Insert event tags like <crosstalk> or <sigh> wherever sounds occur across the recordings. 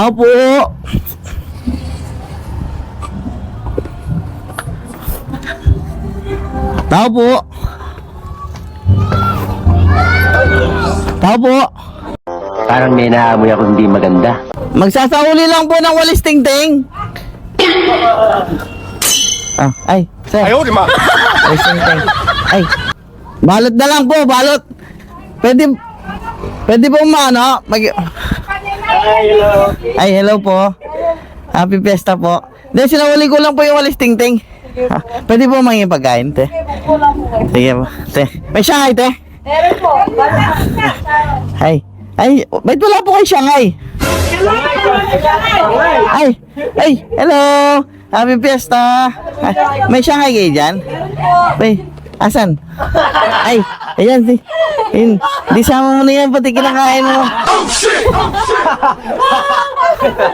Tao po. Tao po. Tao po. Parang may naamoy ako hindi maganda. Magsasauli lang po ng walis ting-ting. ah, ay, sir. Ayaw, di ma. Walis ting-ting. Ay, balot na lang po, balot. Pwede, pwede po maano, mag... Ay, hello po. Happy Fiesta po. Then, sinawali ko lang po yung walis ting-ting. Ah, pwede po mangi pagkain, te. Sige po, te. May Shanghai, te. Meron po. Ay, ay, ba't wala po kay Shanghai? Ay, ay, hello! Happy Fiesta! Ay, may Shanghai kayo dyan? Ay, asan? Ay, ayan, di, in, di sama mo na yan, pati kinakain mo.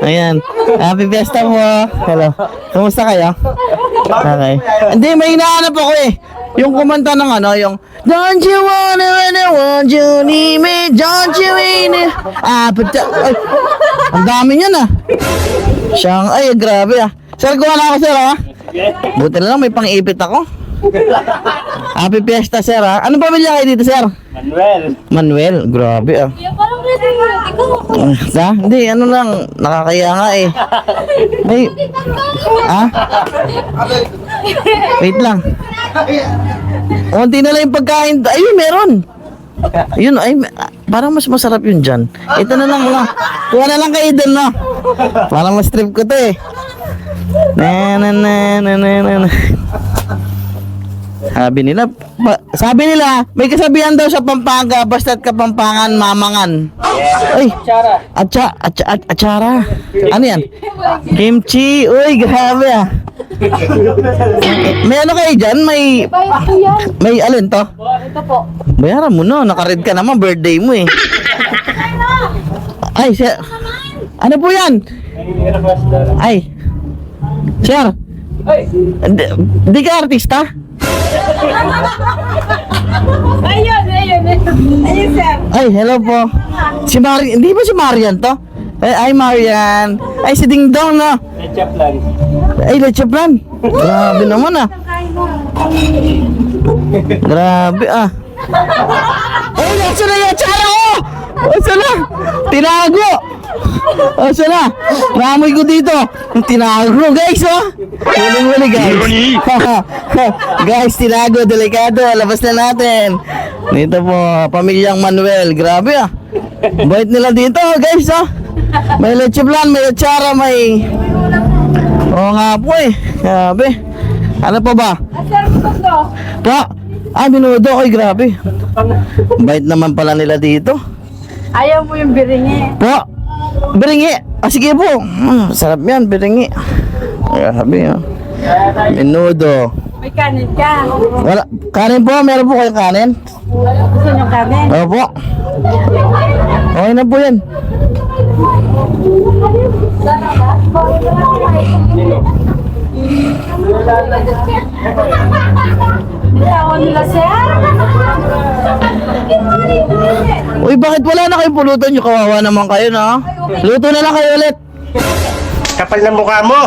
Ayan, Happy Fiesta po. Hello, kumusta kayo? Okay. Hindi, may hinahanap ako eh. Yung kumanta ng ano, yung Don't you wanna wanna want you need me, don't you need Ah, pata ay, Ang dami niyan ah Siyang, ay grabe ah Sir, kuha na ako sir ah Buti na lang may pang-ipit ako <laughs> Happy Fiesta sir ah Anong pamilya kayo dito sir? Manuel. Manuel, grabe ah Yung parang ready mo. Ikaw. Ah, sa? Hindi, ano lang, nakakaya nga eh. May, ah? Wait lang. Unti na lang yung pagkain. Ayun, meron. Yun, ay, parang mas masarap yun dyan. Ito na lang lang. Kuha na lang kayo dun, no? Parang mas trip ko to eh. Na na na na na na na. Sabi nila, sabi nila, may kasabihan daw sa Pampanga, basta't kapampangan, mamangan. Ay, atsa, atsa, at, atsara. Ano yan? Kimchi. Uy, grabe ah. May ano kayo dyan? May, may alin to? Ito po. Bayaran mo no, nakared ka naman, birthday mo eh. Ay, sir. Ano po yan? Ay. Sir. Di, di ka artista? Ayun, ayun, ayun. Ayun, sir. Ay, hello po. Si Mari, hindi ba si Marian to? Ay, ay Marian. Ay, si Ding Dong, no? Chaplan. Ay, Leche Plan. Grabe naman ah. Grabe ah. Ay, nasa na yung tsara ko! Asa na? Tinago! <laughs> Asa na? Namoy ko dito. Tinago, guys, oh! Huling-huli, guys. <laughs> guys, tinago, delikado. Labas na natin. Dito po, pamilyang Manuel. Grabe ah. Bait nila dito, guys, oh. May leche plan, may lechara, may... Oo nga po eh. Grabe. Ano pa ba? Pa? Ah, minudo. Ay, grabe. Bait naman pala nila dito. Ayaw mo yung biringi. Po? Biringi. Ah, sige po. Mm, sarap yan, biringi. Grabe ah. Minudo. May kanin ka. Wala. Kanin po, meron po kayong kanin? Gusto nyo kanin? Opo. Okay na po yan. Bitawan nila, sir. Uy, bakit wala na kayong pulutan nyo? Kawawa naman kayo Luto na lang kayo ulit. Kapal ng mukha mo.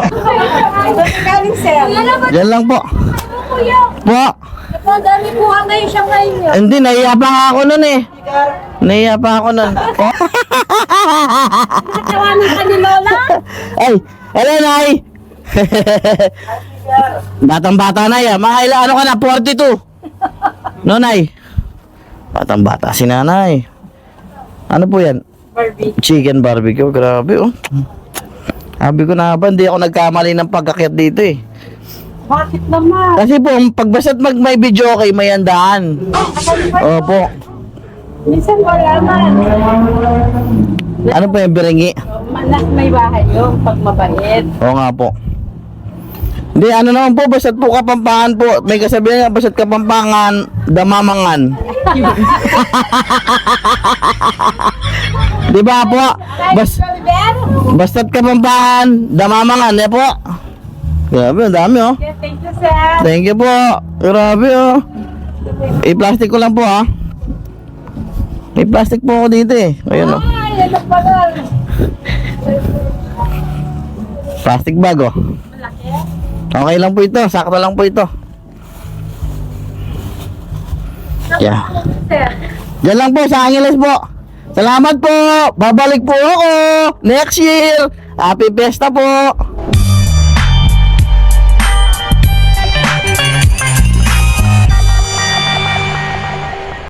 Sir. Yan lang po. Kuya, Po. ang dami po ang ngayon siya ngayon. Hindi, nahiya pa nga ako nun eh. Nahiya pa ako nun. <laughs> Oh. Tawanan ka ni Lola. Ay, hello, Nay. <laughs> Batang-bata na yan. Mga ilan, ano ka na, 42. No, Nay? Batang-bata si Nanay. Ano po yan? Barbie. Chicken barbecue. Grabe, oh. Sabi ko na ba, hindi ako nagkamali ng pagkakit dito eh. Bakit naman? Kasi po, pagbasta't mag may video okay, may handaan. Opo. Minsan wala man. Ano po yung biringi? Manas may bahay yung pag mabait. Oo nga po. Hindi, ano naman po, basta't po kapampangan po. May kasabihan nga, basta't kapampangan, damamangan. <laughs> <laughs> Di ba po? Bas, basta't kapampangan, damamangan, eh po. Grabe, ang dami oh. Thank you, sir. Thank you po. Grabe oh. I-plastic ko lang po ah. May plastic po ako dito eh. Ayun oh. Ay, ano pa nun? Plastic bag oh. Malaki. Okay lang po ito. Sakto lang po ito. Yeah. Diyan lang po sa Angeles po. Salamat po. Babalik po ako next year. Happy Fiesta po.